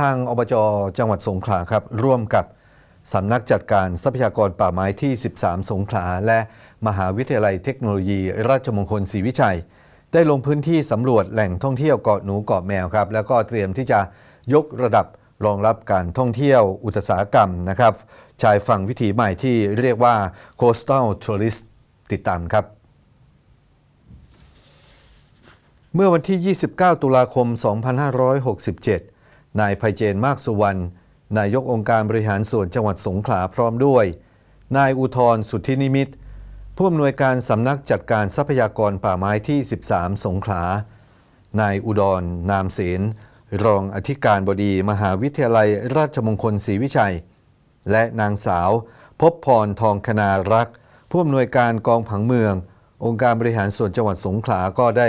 ทางอบจจังหวัดสงขลาครับ ร่วมกับสำนักจัดการทรัพยากรป่าไม้ที่ 13 สงขลา และมหาวิทยาลัยเทคโนโลยี ราชมงคลศรีวิชัย ได้ลงพื้นที่สำรวจแหล่งท่องเที่ยวเกาะหนูเกาะแมวครับ แล้วก็เตรียมที่จะยกระดับรองรับการท่องเที่ยวอุตสาหกรรมนะครับชายฝั่งวิถีใหม่ที่เรียกว่า coastal tourist ติดตามครับเมื่อวันที่ 29 ตุลาคม 2567 นายไพเจนมากสุวรรณ นายกองค์การบริหารส่วนจังหวัดสงขลาพร้อมด้วย นายอุทธรสุทธินิมิตผู้อำนวยการสำนักจัดการทรัพยากรป่าไม้ที่ 13 สงขลา นายอุดร นามเสนรองอธิการบดีมหาวิทยาลัยราชมงคลศรีวิชัย และนางสาว พบพรทองคณารักษ์ผู้อำนวยการกองผังเมือง องค์การบริหารส่วนจังหวัดสงขลาก็ได้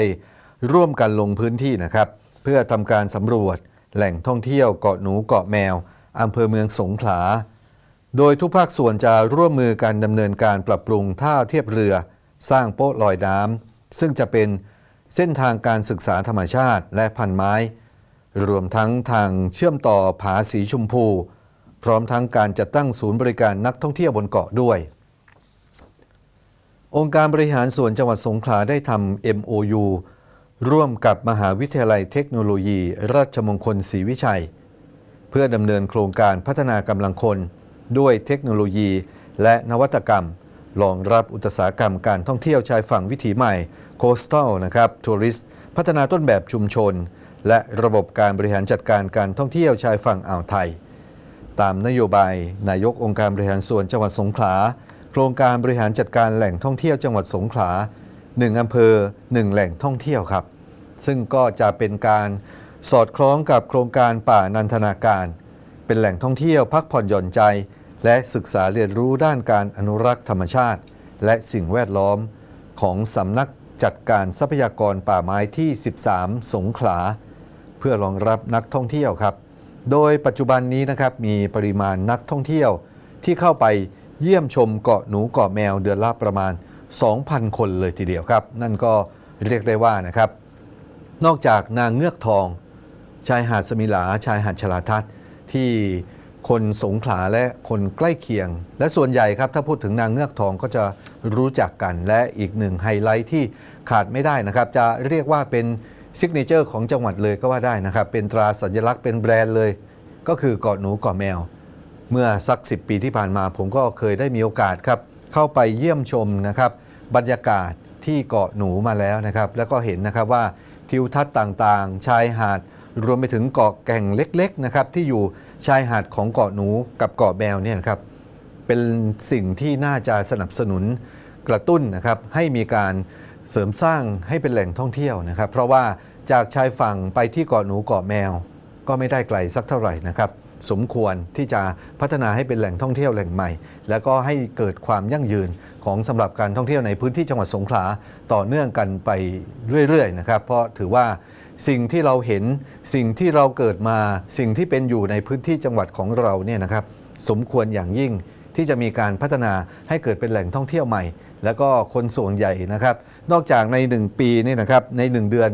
ร่วมกันลงพื้นที่นะครับ เพื่อทำการสำรวจ แหล่งท่องเที่ยวเกาะหนูเกาะแมวอำเภอเมืองสงขลา โดยทุกภาคส่วนจะร่วมมือกันดำเนินการปรับปรุงท่าเทียบเรือ สร้างโป๊ะลอยน้ำซึ่งจะเป็นเส้นทางการศึกษาธรรมชาติและพันไม้ รวมทั้งทางเชื่อมต่อผาสีชมพู พร้อมทั้งการจัดตั้งศูนย์บริการนักท่องเที่ยวบนเกาะด้วย องค์การบริหารส่วนจังหวัดสงขลาได้ทำ MOU ร่วมกับมหาวิทยาลัยเทคโนโลยี ราชมงคลศรีวิชัย เพื่อดำเนินโครงการพัฒนากำลังคน ด้วยเทคโนโลยี และนวัตกรรมรองรับอุตสาหกรรมการท่องเที่ยวชายฝั่งวิถีใหม่ Coastal นะครับ Tourist พัฒนาต้นแบบชุมชน และระบบการบริหารจัดการการท่องเที่ยวชายฝั่งอ่าวไทย ตามนโยบาย นายกองค์การบริหารส่วนจังหวัดสงขลา โครงการบริหารจัดการแหล่งท่องเที่ยวจังหวัดสงขลา 1อำเภอ 1 แหล่งท่องเที่ยวครับ ซึ่งก็จะเป็นการสอดคล้องกับโครงการป่านันทนาการ เป็นแหล่งท่องเที่ยวพักผ่อนหย่อนใจ และศึกษาเรียนรู้ด้านการอนุรักษ์ธรรมชาติ และสิ่งแวดล้อมของสำนักจัดการทรัพยากรป่าไม้ที่ 13 สงขลา เพื่อรองรับนักท่องเที่ยวครับ โดยปัจจุบันนี้นะครับมีปริมาณนักท่องเที่ยวที่เข้าไปเยี่ยมชมเกาะหนูเกาะแมวเดือนละประมาณ 2,000 คนเลยทีเดียวครับ นั่นก็เรียกได้ว่านะครับ นอกจากนางเงือกทอง ชายหาดสมิลา ชายหาดชลาทัศน์ที่คนสงขลาและคนใกล้เคียง และส่วนใหญ่ครับถ้าพูดถึงนางเงือกทองก็จะรู้จักกันและอีกหนึ่งไฮไลท์ที่ขาดไม่ได้นะครับ จะเรียกว่าเป็นซิกเนเจอร์ของจังหวัดเลยก็ว่าได้นะครับ เป็นตราสัญลักษณ์เป็นแบรนด์เลย ก็คือเกาะหนูเกาะแมว เมื่อสัก 10 ปีที่ผ่านมาผมก็เคยได้มีโอกาสครับเข้าไปเยี่ยมชมนะครับ บรรยากาศที่เกาะหนูมาแล้วนะครับ แล้วก็เห็นนะครับว่าทิวทัศน์ต่างๆ ชายหาดรวมไปถึงเกาะแก่งเล็กๆนะครับที่อยู่ชายหาดของเกาะหนูกับเกาะแมวเนี่ยนะครับเป็นสิ่งที่น่าจะสนับสนุนกระตุ้นนะครับให้มีการเสริมสร้างให้เป็นแหล่งท่องเที่ยวนะครับ เพราะว่าจากชายฝั่งไปที่เกาะหนูเกาะแมว ก็ไม่ได้ไกลสักเท่าไหร่นะครับ สมควรที่จะพัฒนาให้เป็นแหล่งท่องเที่ยวแหล่งใหม่ แล้วก็ให้เกิดความยั่งยืน ของสำหรับการท่องเที่ยวในพื้นที่จังหวัดสงขลาต่อเนื่องกันไปเรื่อยๆนะครับ เพราะถือว่าสิ่งที่เราเห็นสิ่งที่เราเกิดมาสิ่งที่เป็นอยู่ในพื้นที่จังหวัดของเราเนี่ยนะครับ สมควรอย่างยิ่งที่จะมีการพัฒนาให้เกิดเป็นแหล่งท่องเที่ยวใหม่ แล้วก็คนส่วนใหญ่นะครับ นอกจากใน 1 ปีนี่นะครับใน 1 เดือน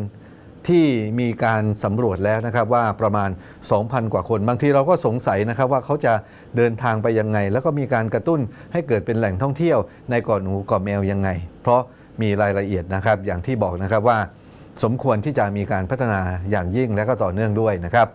ที่มีการสำรวจแล้วนะครับว่าประมาณ 2,000 กว่าคน บางทีเราก็สงสัยนะครับว่าเขาจะเดินทางไปยังไง แล้วก็มีการกระตุ้นให้เกิดเป็นแหล่งท่องเที่ยวในเกาะหนูเกาะแมวยังไง เพราะมีรายละเอียดนะครับอย่างที่บอกนะครับว่า สมควรที่จะมีการพัฒนาอย่างยิ่งและก็ต่อเนื่องด้วยนะครับ